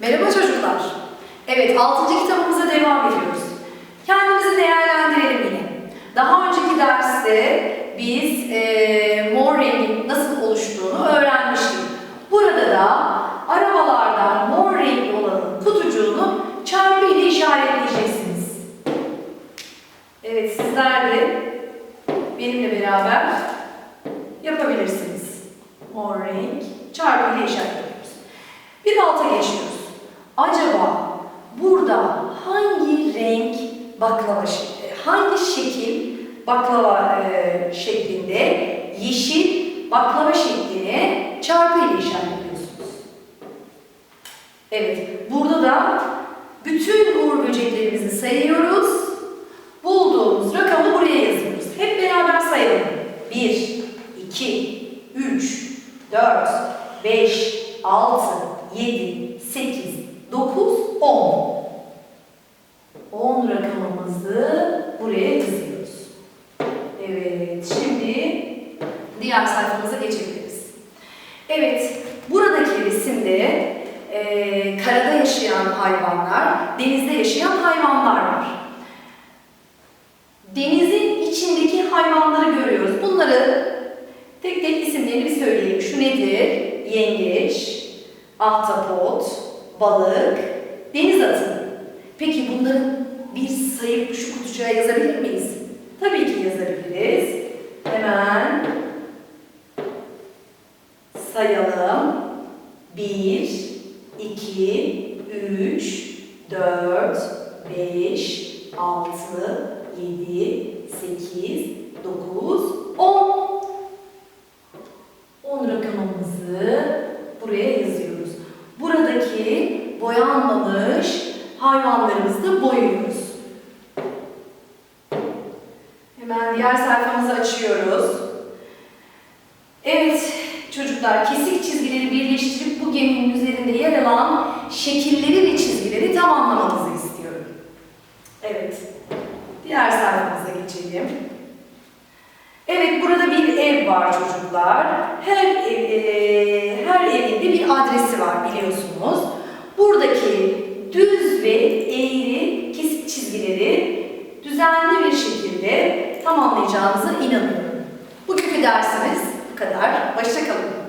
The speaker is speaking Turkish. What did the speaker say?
Merhaba çocuklar. Evet, 6. kitabımıza devam ediyoruz. Kendimizi değerlendirelim yine. Daha önceki derste biz eee mor rengin nasıl oluştuğunu öğrenmiştik. Burada da arabalardan mor renkli olanın kutucuğunu çarpı ile işaretleyeceksiniz. Evet, sizler de benimle beraber yapabilirsiniz. Mor renk çarpı ile işaretliyoruz. Bir alta geçiyoruz. Acaba burada hangi renk baklava, e, hangi şekil baklava e, şeklinde yeşil baklava şeklini çarpı ile işaretliyorsunuz? Evet, burada da bütün uğur böceklerimizi sayıyoruz. Bulduğumuz rakamı buraya yazıyoruz. Hep beraber sayalım. 1, 2, 3, 4, 5, 6, 7, 8, 9, 10. 10 rakamımızı buraya yazıyoruz. Evet, şimdi diğer sayfamıza geçebiliriz. Evet, buradaki resimde eee, karada yaşayan hayvanlar, denizde yaşayan hayvanlar var. Denizin içindeki hayvanları görüyoruz. Bunları tek tek isimlerini bir söyleyelim. Şu nedir? Yengeç, ahtapot, balık, deniz atı. Peki bunların bir sayıp şu kutucuğa yazabilir miyiz? Sayalım. 1, 2, 3, 4, 5, 6, 7, 8, 9, 10. 10 rakamımızı buraya yazıyoruz. Buradaki boyanmamış hayvanlarımızı da boyuyoruz. Hemen diğer sayfamızı açıyoruz çocuklar kesik çizgileri birleştirip bu geminin üzerinde yer alan şekilleri ve çizgileri tamamlamanızı istiyorum. Evet, diğer sayfamıza geçelim. Evet, burada bir ev var çocuklar. Her ev, e, her evinde bir adresi var biliyorsunuz. Buradaki düz ve eğri kesik çizgileri düzenli bir şekilde tamamlayacağınıza inanıyorum. Bugünkü dersimiz bu kadar. Hoşçakalın.